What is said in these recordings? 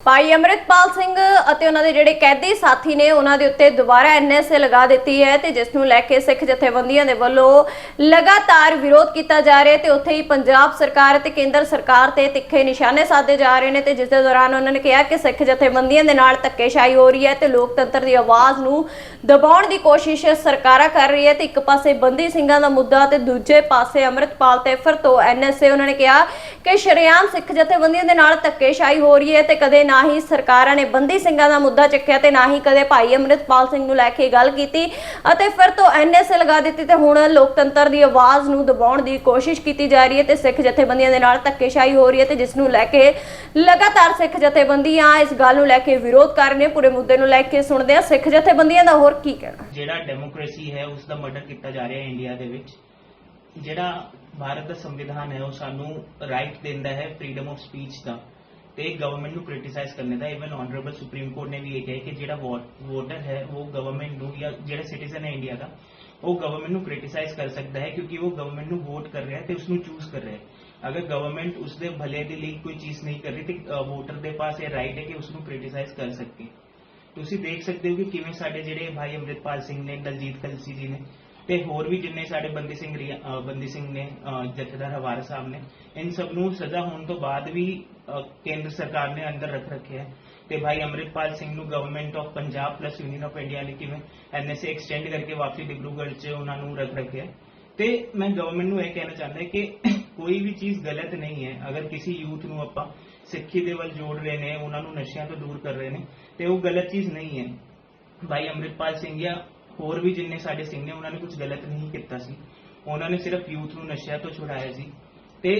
ਭਾਈ ਅਮਰਿਤਪਾਲ ਸਿੰਘ ਅਤੇ ਉਹਨਾਂ ਦੇ ਜਿਹੜੇ ਕੈਦੀ ਸਾਥੀ ਨੇ, ਉਹਨਾਂ ਦੇ ਉੱਤੇ ਦੁਬਾਰਾ ਐਨਐਸਏ ਲਗਾ ਦਿੱਤੀ ਹੈ ਤੇ ਜਿਸ ਨੂੰ ਲੈ ਕੇ ਸਿੱਖ ਜਥੇਬੰਦੀਆਂ ਦੇ ਵੱਲੋਂ ਲਗਾਤਾਰ ਵਿਰੋਧ ਕੀਤਾ ਜਾ ਰਿਹਾ ਤੇ ਉੱਥੇ ਹੀ ਪੰਜਾਬ ਸਰਕਾਰ ਤੇ ਕੇਂਦਰ ਸਰਕਾਰ ਤੇ ਤਿੱਖੇ ਨਿਸ਼ਾਨੇ ਸਾਧੇ ਜਾ ਰਹੇ ਨੇ ਤੇ ਜਿਸ ਦੇ ਦੌਰਾਨ ਉਹਨਾਂ ਨੇ ਕਿਹਾ ਕਿ ਸਿੱਖ ਜਥੇਬੰਦੀਆਂ ਦੇ ਨਾਲ ਧੱਕੇਸ਼ਾਹੀ ਹੋ ਰਹੀ ਹੈ ਤੇ ਲੋਕਤੰਤਰ ਦੀ ਆਵਾਜ਼ ਨੂੰ ਦਬਾਉਣ ਦੀ ਕੋਸ਼ਿਸ਼ ਸਰਕਾਰਾਂ ਕਰ ਰਹੀ ਹੈ ਤੇ ਇੱਕ ਪਾਸੇ ਬੰਦੀ ਸਿੰਘਾਂ ਦਾ ਮੁੱਦਾ ਤੇ ਦੂਜੇ ਪਾਸੇ ਅਮਰਿਤਪਾਲ ਤੇ ਫਿਰ ਤੋਂ ਐਨਐਸਏ ਉਹਨਾਂ ਨੇ ਕਿਹਾ ਕਿ ਸ਼ਰੇਆਮ ਸਿੱਖ ਜਥੇਬੰਦੀਆਂ ਦੇ ਨਾਲ ਧੱਕੇਸ਼ਾਹੀ ਹੋ ਰਹੀ ਹੈ ਤੇ ਕਦੇ ਨਾ ਹੀ ਸਰਕਾਰਾਂ ਨੇ ਬੰਦੀ ਸਿੰਘਾਂ ਦਾ ਮੁੱਦਾ ਚੱਕਿਆ ਤੇ ਨਾ ਹੀ ਕਦੇ ਭਾਈ ਅਮਰਿਤਪਾਲ ਸਿੰਘ ਨੂੰ ਲੈ ਕੇ ਗੱਲ ਕੀਤੀ। ਅਤੇ ਫਿਰ ਤੋਂ ਐਨਐਸਏ ਲਗਾ ਦਿੱਤੀ ਤੇ ਹੁਣ ਲੋਕਤੰਤਰ ਦੀ ਆਵਾਜ਼ ਨੂੰ ਦਬਾਉਣ ਦੀ ਕੋਸ਼ਿਸ਼ ਕੀਤੀ ਜਾ ਰਹੀ ਹੈ ਤੇ ਸਿੱਖ ਜਥੇਬੰਦੀਆਂ ਦੇ ਨਾਲ ਧੱਕੇਸ਼ਾਹੀ ਹੋ ਰਹੀ ਹੈ ਤੇ ਜਿਸ ਨੂੰ ਲੈ ਕੇ ਲਗਾਤਾਰ ਸਿੱਖ ਜਥੇਬੰਦੀਆਂ ਇਸ ਗੱਲ ਨੂੰ ਲੈ ਕੇ ਵਿਰੋਧ ਕਰ ਰਹੀਆਂ, ਪੂਰੇ ਮੁੱਦੇ ਨੂੰ ਲੈ ਕੇ ਸੁਣਦੇ ਆ ਸਿੱਖ ਜਥੇਬੰਦੀਆਂ ਦਾ ਹੋਰ ਕੀ ਕਹਿਣਾ? ਜਿਹੜਾ ਡੈਮੋਕ੍ਰੇਸੀ ਹੈ, ਉਸ ਦਾ ਮਰਡਰ ਕੀਤਾ ਜਾ ਰਿਹਾ ਹੈ ਇੰਡੀਆ ਦੇ ਵਿੱਚ। ਜਿਹੜਾ ਭਾਰਤ ਦਾ ਸੰਵਿਧਾਨ ਹੈ, ਉਹ ਸਾਨੂੰ ਰਾਈਟ ਦਿੰਦਾ ਹੈ ਫ੍ਰੀडम ਆਫ ਸਪੀਚ ਦਾ। ਤੇ ਗਵਰਨਮੈਂਟ ਨੂੰ ਕ੍ਰਿਟਿਸਾਈਜ਼ ਕਰਨੇ ਦਾ ਇਵਨ ਆਨਰੇਬਲ ਸੁਪਰੀਮ ਕੋਰਟ ਨੇ ਵੀ ਇਹ ਕਿਹਾ ਕਿ ਜਿਹੜਾ ਵੋਟਰ ਹੈ, ਉਹ ਗਵਰਨਮੈਂਟ ਨੂੰ ਜਾਂ ਜਿਹੜਾ ਸਿਟੀਜ਼ਨ ਹੈ ਇੰਡੀਆ ਦਾ, ਉਹ ਗਵਰਨਮੈਂਟ ਨੂੰ ਕ੍ਰਿਟਿਸਾਈਜ਼ ਕਰ ਸਕਦਾ ਹੈ ਕਿਉਂਕਿ ਉਹ ਗਵਰਨਮੈਂਟ ਨੂੰ ਵੋਟ ਕਰ ਰਿਹਾ ਹੈ ਤੇ ਉਸ ਨੂੰ ਚੂਜ਼ ਕਰ ਰਿਹਾ ਹੈ। ਅਗਰ ਗਵਰਨਮੈਂਟ ਉਸਦੇ ਭਲੇ ਦੇ ਲਈ ਕੋਈ ਚੀਜ਼ ਨਹੀਂ ਕਰ ਰਹੀ ਤੇ ਵੋਟਰ ਦੇ ਪਾਸ ਇਹ ਰਾਈਟ ਹੈ ਕਿ ਉਸ ਨੂੰ ਕ੍ਰਿਟਿਸਾਈਜ਼ ਕਰ ਸਕੇ। ਤੁਸੀਂ ਦੇਖ ਸਕਦੇ ਹੋ ਕਿ ਕਿਵੇਂ ਸਾਡੇ ਜਿਹੜੇ ਭਾਈ ਅੰਮ੍ਰਿਤਪਾਲ ਸਿੰਘ ਨੇ, ਦਲਜੀਤ ਕਲਸੀ ਜੀ ਨੇ ਤੇ ਹੋਰ ਵੀ ਜਿੰਨੇ ਸਾਡੇ ਬੰਦੀ ਸਿੰਘ ਰਿਆ- ਅਹ ਬੰਦੀ ਸਿੰਘ ਨੇ, ਅਹ ਜਥੇਦਾਰ ਹਵਾਰਾ ਸਾਹਿਬ ਨੇ, ਇਨ ਸਭ ਨੂੰ ਸਜ਼ਾ ਹੋਣ ਤੋਂ ਬਾਅਦ ਵੀ, ਅਹ ਕੇਂਦਰ ਸਰਕਾਰ ਨੇ ਅੰਦਰ ਰੱਖ ਰੱਖਿਆ ਹੈ। ਤੇ ਭਾਈ ਅੰਮ੍ਰਿਤਪਾਲ ਸਿੰਘ ਨੂੰ government of Punjab plus union of India ਨੇ ਕਿਵੇਂ ਐਨਐਸਏ ਐਕਸਟੈਂਡ ਕਰਕੇ ਵਾਪਸੀ ਡਿਬਰੂਗੜ੍ਹ 'ਚ ਉਹਨਾਂ ਨੂੰ ਰੱਖ ਰੱਖਿਆ ਹੈ। ਤੇ ਮੈਂ ਗਵਰਨਮੈਂਟ ਨੂੰ ਇਹ ਕਹਿਣਾ ਚਾਹੁੰਦਾ ਕਿ ਕੋਈ ਵੀ ਚੀਜ਼ ਗਲਤ ਨਹੀਂ ਹੈ। ਅਗਰ ਕਿਸੇ ਯੂਥ ਨੂੰ ਆਪਾਂ ਸਿੱਖੀ ਦੇ ਵੱਲ ਜੋੜ ਰਹੇ ਨੇ, ਉਹਨਾਂ ਨੂੰ ਨਸ਼ਿਆਂ ਤੋਂ ਦੂਰ ਕਰ ਰਹੇ ਨੇ, ਤੇ ਉਹ ਗਲਤ ਚੀਜ਼ ਨਹੀਂ ਹੈ। ਭਾਈ ਅੰਮ੍ਰਿਤਪਾਲ ਸਿੰਘ ਜਾਂ ਹੋਰ ਵੀ ਜਿੰਨੇ ਸਾਡੇ ਸਿੰਘ ਨੇ, ਉਹਨਾਂ ਨੇ ਕੁਝ ਗਲਤ ਨਹੀਂ ਕੀਤਾ ਸੀ। ਉਹਨਾਂ ਨੇ ਸਿਰਫ ਯੂਥ ਨੂੰ ਨਸ਼ਿਆਂ ਤੋਂ ਛੁਡਾਇਆ ਸੀ। ਤੇ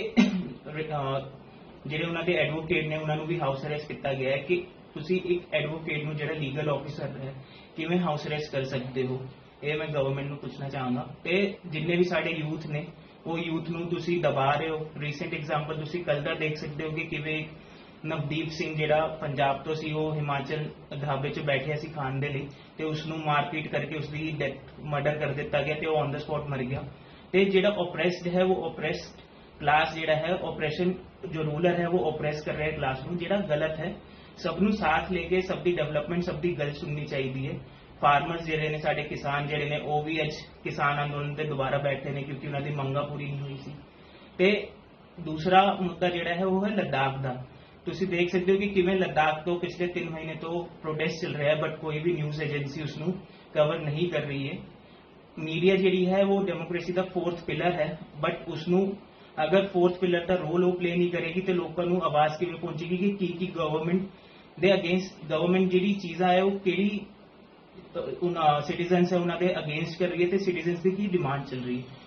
ਜਿਹੜੇ ਉਹਨਾਂ ਦੇ ਐਡਵੋਕੇਟ ਨੇ, ਉਹਨਾਂ ਨੂੰ ਵੀ ਹਾਊਸ ਅਰੈਸਟ ਕੀਤਾ ਗਿਆ ਹੈ ਕਿ ਤੁਸੀਂ ਇੱਕ ਐਡਵੋਕੇਟ ਨੂੰ ਜਿਹੜਾ ਲੀਗਲ ਆਫੀਸਰ ਹੈ, ਕਿਵੇਂ ਹਾਊਸ ਅਰੈਸਟ ਕਰ ਸਕਦੇ ਹੋ? ਇਹ ਮੈਂ ਗਵਰਨਮੈਂਟ ਨੂੰ ਪੁੱਛਣਾ ਚਾਹਾਂਗਾ। ਤੇ ਜਿੰਨੇ ਵੀ ਸਾਡੇ ਯੂਥ ਨੇ, ਉਹ ਯੂਥ ਨੂੰ ਤੁਸੀਂ ਦਬਾ ਰਹੇ ਹੋ। ਰੀਸੈਂਟ ਐਗਜ਼ਾਮਪਲ ਤੁਸੀਂ ਕੱਲ ਦਾ ਦੇਖ ਸਕਦੇ ਹੋ ਕਿ ਕਿਵੇਂ ਨਵਦੀਪ ਸਿੰਘ ਜਿਹੜਾ ਪੰਜਾਬ ਤੋਂ ਸੀ, ਉਹ ਹਿਮਾਚਲ ਢਾਬੇ 'ਚ ਬੈਠਿਆ ਸੀ ਖਾਣ ਦੇ ਲਈ ਤੇ ਉਸ ਨੂੰ ਮਾਰਪੀਟ ਕਰਕੇ ਉਸ ਦੀ ਡੈਥ ਮਰਡਰ ਕਰ ਦਿੱਤਾ ਗਿਆ ਤੇ ਉਹ ਔਨ ਦਾ ਸਪੌਟ ਮਰ ਗਿਆ। ਤੇ ਜਿਹੜਾ ਓਪਰੈਸਡ ਹੈ, ਉਹ ਓਪਰੈਸਡ ਕਲਾਸ ਜਿਹੜਾ ਹੈ ਆਪਰੇਸ਼ਨ ਜੋ ਰੂਲਰ ਹੈ, ਉਹ ਓਪਰੈਸ ਕਰ ਰਿਹਾ ਹੈ ਕਲਾਸ ਨੂੰ। ਜਿਹੜਾ ਗਲਤ ਹੈ, ਸਭ ਨੂੰ ਸਾਥ ਲੈ ਕੇ ਸਭ ਦੀ ਡਿਵੈਲਪਮੈਂਟ ਸਭ ਦੀ ਗੱਲ ਸੁਣਨੀ ਚਾਹੀਦੀ ਹੈ। ਫਾਰਮਰਸ ਜਿਹੜੇ ਨੇ, ਸਾਡੇ ਕਿਸਾਨ ਜਿਹੜੇ ਨੇ, ਉਹ ਵੀ ਅੱਜ ਕਿਸਾਨ ਅੰਦੋਲਨ ਤੇ ਦੁਬਾਰਾ ਬੈਠੇ ਨੇ ਕਿਉਂਕਿ ਉਹਨਾਂ ਦੀ ਮੰਗਾਂ ਪੂਰੀ ਨਹੀਂ ਹੋਈ ਸੀ। ਤੇ ਦੂਸਰਾ ਮੁੱਦਾ ਜਿਹੜਾ ਹੈ, ਉਹ ਹੈ ਲਦਾਖ ਦਾ। ਤੁਸੀਂ ਦੇਖ ਸਕਦੇ ਹੋ ਕਿ ਕਿਵੇਂ ਲੱਦਾਖ ਤੋਂ ਪਿਛਲੇ 3 ਮਹੀਨੇ ਤੋਂ ਪ੍ਰੋਟੈਸਟ ਚੱਲ ਰਿਹਾ ਹੈ ਬਟ ਕੋਈ ਵੀ ਨਿਊਜ਼ ਏਜੰਸੀ ਉਸ ਨੂੰ ਕਵਰ ਨਹੀਂ ਕਰ ਰਹੀ ਹੈ। ਮੀਡੀਆ ਜਿਹੜੀ ਹੈ ਉਹ ਡੈਮੋਕ੍ਰੇਸੀ ਦਾ ਫੋਰਥ ਪਿਲਰ ਹੈ ਬਟ ਉਸ ਨੂੰ ਅਗਰ ਫੋਰਥ ਪਿਲਰ ਦਾ ਰੋਲ ਉਹ ਪਲੇ ਨਹੀਂ ਕਰੇਗੀ ਤੇ ਲੋਕਾਂ ਨੂੰ ਆਵਾਜ਼ ਕਿਵੇਂ ਪਹੁੰਚੇਗੀ ਕਿ ਕੀ ਕੀ ਗਵਰਨਮੈਂਟ ਦੇ ਅਗੇਂਸਟ ਗਵਰਨਮੈਂਟ ਜਿਹੜੀ ਚੀਜ਼ਾਂ ਹੈ ਉਹ ਕਿਹੜੀ ਉਹਨਾਂ ਸਿਟੀਜ਼ਨਸ ਹੈ ਉਹਨਾਂ ਦੇ ਅਗੇਂਸਟ ਕਰ ਰਹੀ ਹੈ ਤੇ ਸਿਟੀਜ਼ਨਸ ਦੀ ਕੀ ਡਿਮਾਂਡ ਚੱਲ ਰਹੀ ਹੈ।